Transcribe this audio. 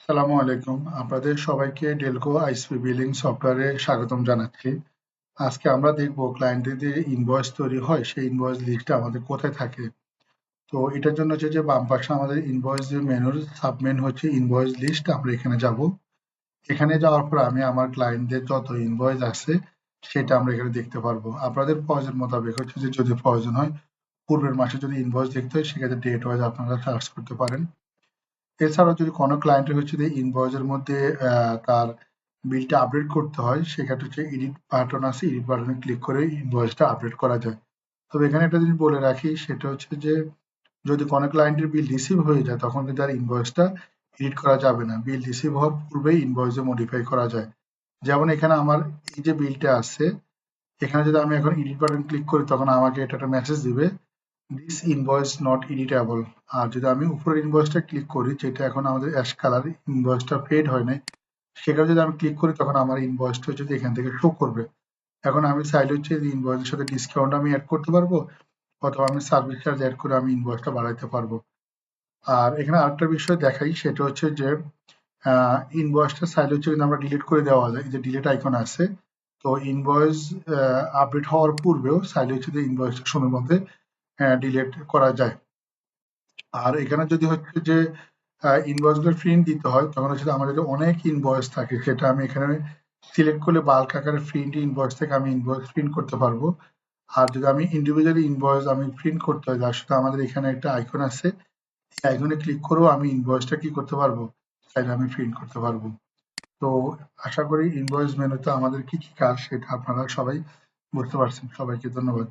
আসসালামু আলাইকুম। আপনাদের সবাইকে ডেলকো আইসপি বিলিং সফটওয়্যারে স্বাগতম জানাচ্ছি। আজকে আমরা দেখব ক্লায়েন্টের যে ইনভয়েস তৈরি হয়, সেই ইনভয়েস লিস্টটা আমাদের কোথায় থাকে। তো এটার জন্য হচ্ছে যে বাম পাশে আমাদের ইনভয়েস যে মেনুর সাবমেন হচ্ছে ইনভয়েস লিস্ট আমরা এখানে যাব। এখানে যাওয়ার পর আমি আমার ক্লায়েন্টদের যত ইনভয়েস আছে, সেটা আমরা এখানে দেখতে পারব। আপনাদের প্রয়োজন মোতাবেক হচ্ছে যে যদি প্রয়োজন হয়, পূর্বের মাসে যদি ইনভয়েস দেখতে হয়, সেক্ষেত্রে ডেট ওয়াইজ আপনারা সার্চ করতে পারেন। এছাড়াও যদি কোনো ক্লায়েন্টের হচ্ছে যে ইনভয়েসের মধ্যে তার বিলটা আপডেট করতে হয়, সেক্ষেত্রে হচ্ছে এডিট বাটন আছে এডিট বাটনে ক্লিক করে ইনভয়েসটা আপডেট করা যায়। তবে এখানে একটা জিনিস বলে রাখি, সেটা হচ্ছে যে যদি কোনো ক্লায়েন্টের বিল রিসিভ হয়ে যায়, তখন কিন্তু আর ইনভয়েসটা এডিট করা যাবে না। বিল রিসিভ হওয়ার পূর্বেই ইনভয়েসে মডিফাই করা যায়। যেমন এখানে আমার এই যে বিলটা আছে, এখানে যদি আমি এখন এডিট বাটন ক্লিক করি, তখন আমাকে এটা একটা মেসেজ দিবে দিস ইনভয়েস নট এডিটেবল আর যদি আমি উপরের ইনভয়েসটা ক্লিক করি, যেটা এখন আমাদের অ্যাশ কালার ইনভয়েসটা পেড হয় নাই, সেখানে যদি আমি ক্লিক করি, তখন আমার ইনভয়েসটা যদি এখান থেকে শো করবে। এখন আমি চাইলে হচ্ছে ইনভয়েসের সাথে ডিসকাউন্ট আমি অ্যাড করতে পারব, অথবা আমি সার্ভিস চার্জ অ্যাড করে আমি ইনভয়েসটা বাড়াইতে পারব। আর এখানে আরেকটা বিষয় দেখাই, সেটা হচ্ছে যে ইনভয়েসটা চাইলে হচ্ছে কিন্তু আমরা ডিলিট করে দেওয়া যায় যে ডিলিট আইকন আছে। তো ইনভয়েস আপডেট হওয়ার পূর্বেও চাইলে হচ্ছে যে ইনভয়েসটা সময়ের মধ্যে ডিলেট করা যায়। আর এখানে যদি হচ্ছে যে ইনভয়েসগুলো প্রিন্ট দিতে হয়, তখন হচ্ছে যদি অনেক ইনভয়েস থাকে, সেটা আমি এখানে সিলেক্ট করলে বাল্ক আকারে প্রিন্ট ইনভয়েস থেকে আমি ইনভয়েস প্রিন্ট করতে পারব। আর যদি আমি ইন্ডিভিজুয়ালি ইনভয়েস আমি প্রিন্ট করতে হয়, তার সাথে আমাদের এখানে একটা আইকন আছে। এই আইকনে ক্লিক করেও আমি ইনভয়েসটা কি করতে পারব? চাইলে আমি প্রিন্ট করতে পারব। তো আশা করি ইনভয়েস মেনুতে আমাদের কি কি কাজ, সেটা আপনারা সবাই বুঝতে পারছেন। সবাইকে ধন্যবাদ।